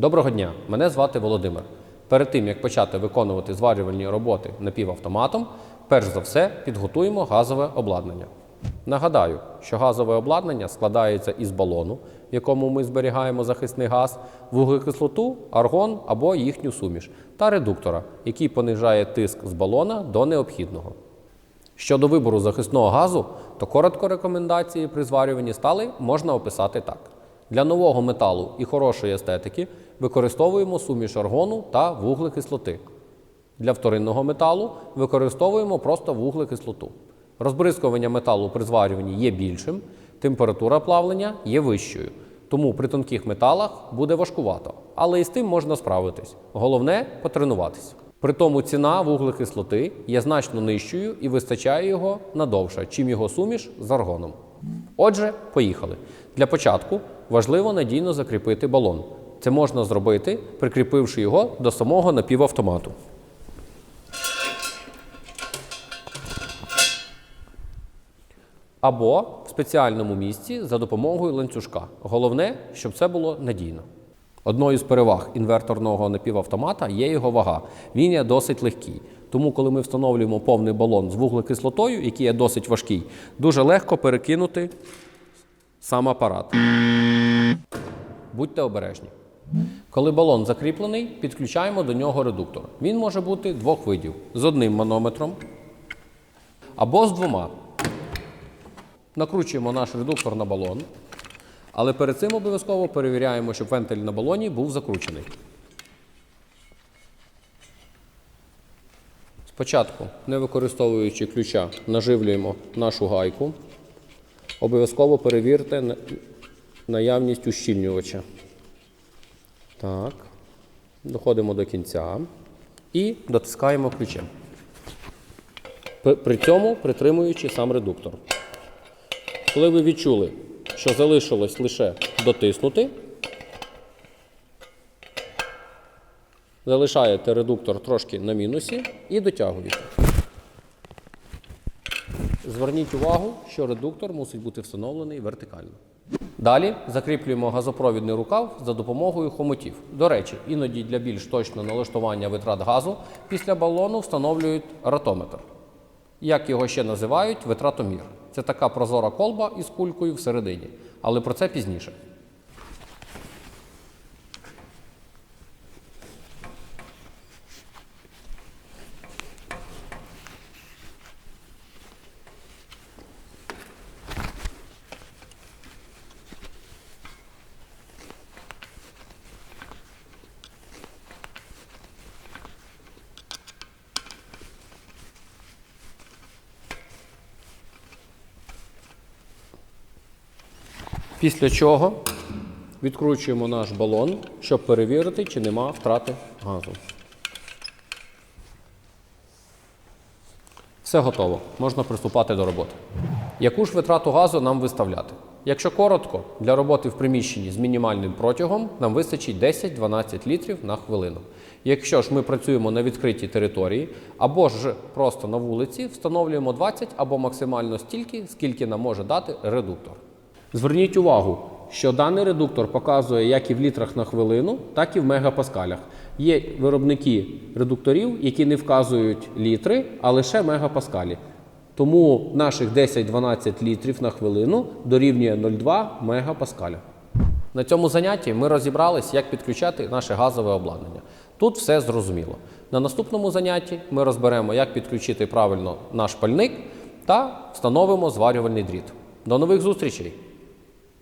Доброго дня, мене звати Володимир. Перед тим як почати виконувати зварювальні роботи напівавтоматом, перш за все підготуємо газове обладнання. Нагадаю, що газове обладнання складається із балону, в якому ми зберігаємо захисний газ, вуглекислоту, аргон або їхню суміш, та редуктора, який понижає тиск з балона до необхідного. Щодо вибору захисного газу, то коротко рекомендації при зварюванні стали можна описати так: для нового металу і хорошої естетики використовуємо суміш аргону та вуглекислоти. Для вторинного металу використовуємо просто вуглекислоту. Розбризкування металу при зварюванні є більшим, температура плавлення є вищою. Тому при тонких металах буде важкувато, але і з тим можна справитись. Головне потренуватись. При тому ціна вуглекислоти є значно нижчою і вистачає його надовше, чим його суміш з аргоном. Отже, поїхали. Для початку важливо надійно закріпити балон. Це можна зробити, прикріпивши його до самого напівавтомату. або в спеціальному місці за допомогою ланцюжка. Головне, щоб це було надійно. Одною з переваг інверторного напівавтомата є його вага. Він є досить легкий. Тому, коли ми встановлюємо повний балон з вуглекислотою, який є досить важкий, дуже легко перекинути сам апарат. Будьте обережні. Коли балон закріплений, підключаємо до нього редуктор. Він може бути двох видів: з одним манометром або з двома. Накручуємо наш редуктор на балон, але перед цим обов'язково перевіряємо, щоб вентиль на балоні був закручений. Спочатку, не використовуючи ключа, наживлюємо нашу гайку. Обов'язково перевірте наявність ущільнювача. Так. Доходимо до кінця і дотискаємо ключем. При- цьому притримуючи сам редуктор. Коли ви відчули, що залишилось лише дотиснути, залишаєте редуктор трошки на мінусі і дотягуєте. Зверніть увагу, що редуктор мусить бути встановлений вертикально. Далі закріплюємо газопровідний рукав за допомогою хомутів. До речі, іноді для більш точного налаштування витрат газу після балону встановлюють ротометр. Як його ще називають, витратомір. Це така прозора колба із кулькою всередині. Але про це пізніше. Після чого відкручуємо наш балон, щоб перевірити, чи нема втрати газу. Все готово. Можна приступати до роботи. Яку ж витрату газу нам виставляти? Якщо коротко, для роботи в приміщенні з мінімальним протягом нам вистачить 10-12 літрів на хвилину. Якщо ж ми працюємо на відкритій території або ж просто на вулиці, встановлюємо 20 або максимально стільки, скільки нам може дати редуктор. Зверніть увагу, що даний редуктор показує як і в літрах на хвилину, так і в мегапаскалях. Є виробники редукторів, які не вказують літри, а лише мегапаскалі. Тому наших 10-12 літрів на хвилину дорівнює 0,2 мегапаскаля. На цьому занятті ми розібрались, як підключати наше газове обладнання. Тут все зрозуміло. На наступному занятті ми розберемо, як підключити правильно наш пальник та встановимо зварювальний дріт. До нових зустрічей!